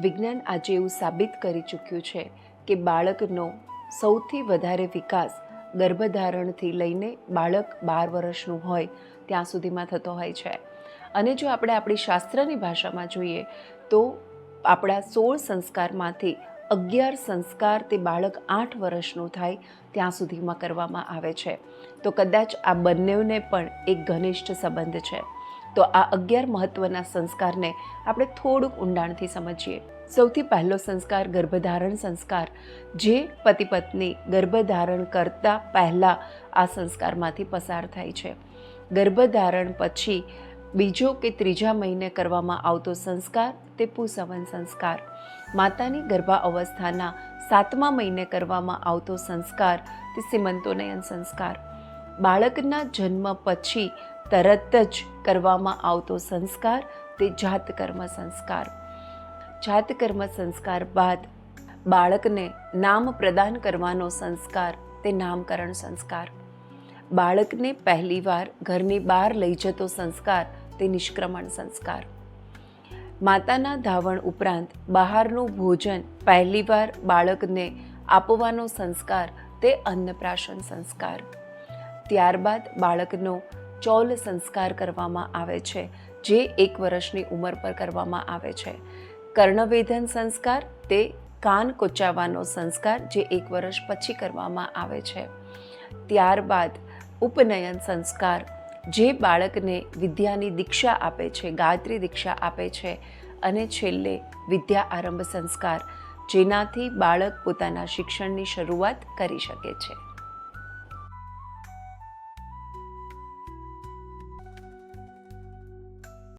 વિજ્ઞાન આજે એવું સાબિત કરી ચૂક્યું છે કે બાળકનો સૌથી વધારે વિકાસ ગર્ભધારણથી લઈને બાળક બાર વર્ષનું હોય ત્યાં સુધીમાં થતો હોય છે. અને જો આપણે આપણી શાસ્ત્રની ભાષામાં જોઈએ તો આપણા સોળ સંસ્કારમાંથી અગિયાર સંસ્કાર તે બાળક આઠ વર્ષનું થાય ત્યાં સુધીમાં કરવામાં આવે છે. તો કદાચ આ બંનેને પણ એક ઘનિષ્ઠ સંબંધ છે. તો આ અગિયાર મહત્વના સંસ્કારને આપણે થોડુંક ઊંડાણથી સમજીએ. સૌથી પહેલો સંસ્કાર ગર્ભધારણ સંસ્કાર. જે પતિ પત્ની ગર્ભધારણ કરતા પહેલાં આ સંસ્કારમાંથી પસાર થાય છે. ગર્ભધારણ પછી બીજો કે ત્રીજા મહિને કરવામાં આવતો સંસ્કાર તે પુસવન સંસ્કાર. માતાની ગર્ભા અવસ્થાના સાતમા મહિને કરવામાં આવતો સંસ્કાર તે સિમંતોનયન સંસ્કાર. બાળકના જન્મ પછી તરત જ કરવામાં આવતો સંસ્કાર તે જાતકર્મ સંસ્કાર. જાતકર્મ સંસ્કાર બાદ બાળકને નામ પ્રદાન કરવાનો સંસ્કાર, તે નામકરણ સંસ્કાર. બાળકને પહેલીવાર ઘરની બહાર લઈ જતો સંસ્કાર, તે નિષ્ક્રમણ સંસ્કાર. માતાના ધાવણ ઉપરાંત બહારનું ભોજન પહેલીવાર બાળકને આપવાનો સંસ્કાર, તે અન્નપ્રાશન સંસ્કાર. ત્યારબાદ બાળકનો ચૌલ સંસ્કાર કરવામાં આવે છે, જે એક વર્ષની ઉંમર પર કરવામાં આવે છે. કર્ણવેધન સંસ્કાર તે કાન કોચાવાનો સંસ્કાર જે એક વર્ષ પછી કરવામાં આવે છે. ત્યારબાદ ઉપનયન સંસ્કાર, જે બાળકને વિદ્યાની દીક્ષા આપે છે, ગાયત્રી દીક્ષા આપે છે અને છેલ્લે વિદ્યા આરંભ સંસ્કાર, જેનાથી બાળક પોતાના શિક્ષણની શરૂઆત કરી શકે છે.